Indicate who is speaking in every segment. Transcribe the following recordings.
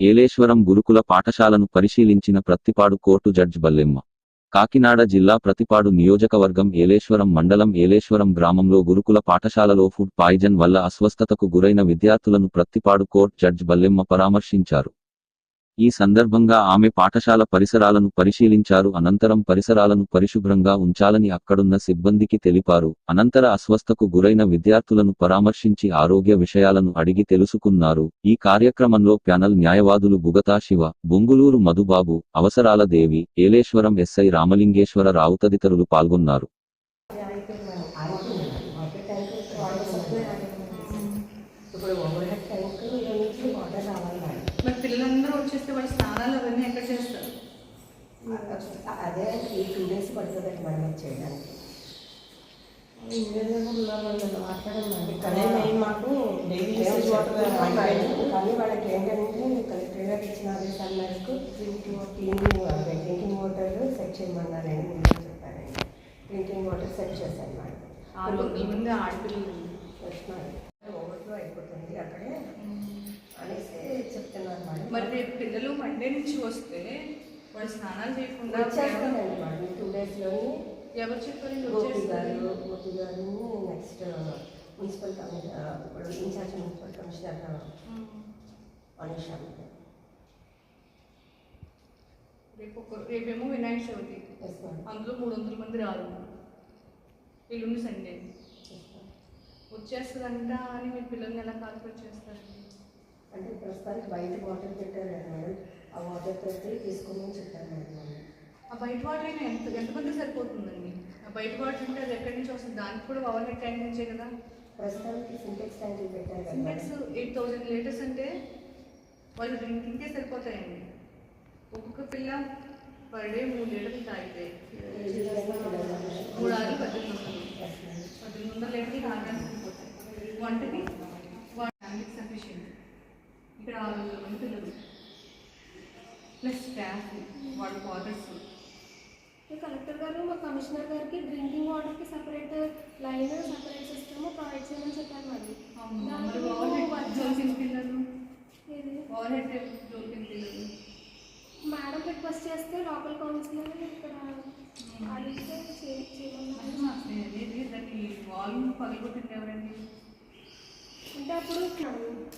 Speaker 1: ఏలేశ్వరం గురుకుల పాఠశాలను పరిశీలించిన ప్రత్తిపాడు కోర్టు జడ్జ్ బల్లెమ్మ. కాకినాడ జిల్లా ప్రతిపాడు నియోజకవర్గం ఏలేశ్వరం మండలం ఏలేశ్వరం గ్రామంలో గురుకుల పాఠశాలలో ఫుడ్ పాయిజన్ వల్ల అస్వస్థతకు గురైన విద్యార్థులను ప్రత్తిపాడు కోర్టు జడ్జ్ బల్లెమ్మ పరామర్శించారు. ఈ సందర్భంగా ఆమె పాఠశాల పరిసరాలను పరిశీలించారు అనంతరం పరిసరాలను పరిశుభ్రంగా ఉంచాలని అక్కడున్న సిబ్బందికి తెలిపారు. అనంతర అస్వస్థకు గురైన విద్యార్థులను పరామర్శించి ఆరోగ్య విషయాలను అడిగి తెలుసుకున్నారు. ఈ కార్యక్రమంలో ప్యానల్ న్యాయవాదులు బుగతా శివ బొంగులూరు మధుబాబు అవసరాల దేవి ఏలేశ్వరం ఎస్ఐ రామలింగేశ్వర రావు తదితరులు పాల్గొన్నారు.
Speaker 2: ఇప్పుడు ఓవర్ హెడ్ ట్యాంక్ నుంచి వాటర్ రావాలి మేడం
Speaker 3: మరి పిల్లలందరూ వచ్చేస్తే వాళ్ళ స్నానాలు అవన్నీ ఎక్కడ చేస్తారు?
Speaker 2: అదే ఈ టూ డేస్ పడుతుందండి అది చేయడానికి మాకు. కానీ వాళ్ళకి ఏంటంటే కలెక్టర్ గారు ఇచ్చిన ఆదేశాల మేరకు drinking cleaning drinking water set చేయమన్నారండి ముందే చెప్పారండి. డ్రింకింగ్ వాటర్ సెట్ చేశాను మేడం
Speaker 3: ఆడపిల్లలు.
Speaker 2: ఓవర్ఫ్లో అయిపోతుంది. అక్కడే
Speaker 3: మరి రేపు పిల్లలు మండే నుంచి వస్తే వాళ్ళు స్నానాలు చేయకుండా
Speaker 2: వచ్చేస్తానండి మేడం టూ డేస్లోని
Speaker 3: ఎవరు చెప్పారు?
Speaker 2: గోపి గారు గోపి గారు నెక్స్ట్ మున్సిపల్ కమిషనర్ ఇప్పుడు ఇన్ఛార్జ్ మున్సిపల్ కమిషనర్ అనీషా.
Speaker 3: రేపు రేపేమో వినాయక చవితి. అందులో మూడు వందల మంది రాదు ఎల్లుండి సండే. వచ్చేస్తుందంట అని మీ పిల్లల్ని ఎలా కాల్కులేట్ చేస్తారు?
Speaker 2: అంటే ప్రస్తుతానికి బయట వాటర్ పెట్టారు కదా మేడం. ఆ వాటర్ పెట్టి తీసుకోమని చెప్పారు మేడం.
Speaker 3: ఆ బయట వాటర్ అయినా ఎంత ఎంతమంది సరిపోతుందండి? ఆ బయట వాటర్ అంటే అది ఎక్కడి నుంచి వస్తుంది? దానికి కూడా ఓవర్ హెడ్ ట్యాంక్ నుంచే కదా?
Speaker 2: ప్రస్తుతానికి సింటెక్స్ ట్యాంకులు పెట్టారు కదా
Speaker 3: సింటెక్స్. ఎయిట్ థౌజండ్ లీటర్స్ అంటే వాళ్ళు డ్రింకింగ్కే సరిపోతాయండి. ఒక్కొక్క పిల్ల పర్ డే మూడు లీటర్లు తాగితే మూడు ఆరు పద్దెనిమిది వందలు
Speaker 2: ఎస్ మేడం.
Speaker 3: పద్దెనిమిది వందల లీటర్లు తాగడానికి సరిపోతాయి వంటకి ఫ్యామిలీకి సఫిషియెంట్ ఇక్కడ ఆరు వందల మంది పిల్లలు ప్లస్ స్టాఫ్ వాళ్ళ క్వార్టర్స్
Speaker 4: ఈ కలెక్టర్ గారు మా కమిషనర్ గారికి డ్రింకింగ్ వాటర్కి separate line separate system provide చేయమని చెప్పారు మరి మేడం రిక్వెస్ట్ చేస్తే. లోకల్ కౌన్సిలర్ ఇక్కడ అడిగితే చేయమన్నారు.
Speaker 3: ఎవరండి?
Speaker 4: అంటే అప్పుడు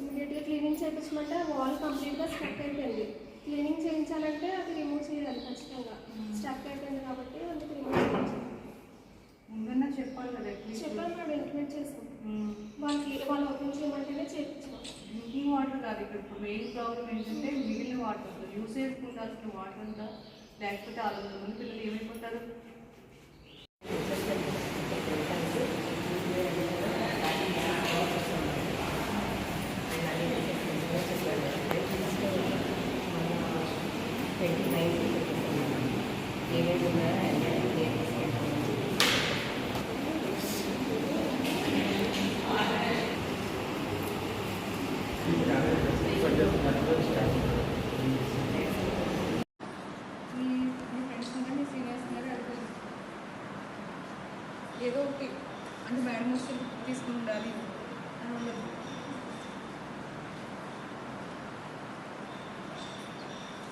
Speaker 4: ఇమీడియట్గా క్లీనింగ్ చేయించమంటే వాల్ కంప్లీట్గా స్టక్ అయిపోయింది. క్లీనింగ్ చేయించాలంటే అది రిమూవ్ చేయాలి ఖచ్చితంగా. స్టక్ అయిపోయింది కాబట్టి అందుకు రిమూవ్ చేయించాలి.
Speaker 3: ముందన్నా చెప్పాలి కదా అట్లీస్ట్
Speaker 4: చెప్పాను మేడం ఇంప్లిమెంట్ చేసాం వాళ్ళకి వాళ్ళు ఓపెన్ చేయమంటేనే చేయించాం
Speaker 3: డ్రింకింగ్ వాటర్ కాదు ఇక్కడ. ఇప్పుడు మెయిన్ ప్రాబ్లం ఏంటంటే మిగిలిన వాటర్ యూసేజ్ ఉండాల్సిన వాటర్ అంతా లేకపోతే ఆరు వందల మంది పిల్లలు ఏమైపోతారు?
Speaker 2: ట్వంటీ నైన్ ఏమేమి ఉన్నాయో అన్నీ అన్నీ
Speaker 3: మీ మీ ఫ్రెండ్స్ ఉన్నారు మీ సీనియర్స్ ఉన్నారు అడుగుతారు ఏదో ఒకటి అంటే మేడం వస్తే తీసుకుని ఉండాలి అని ఉండదు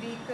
Speaker 3: ब्रीथ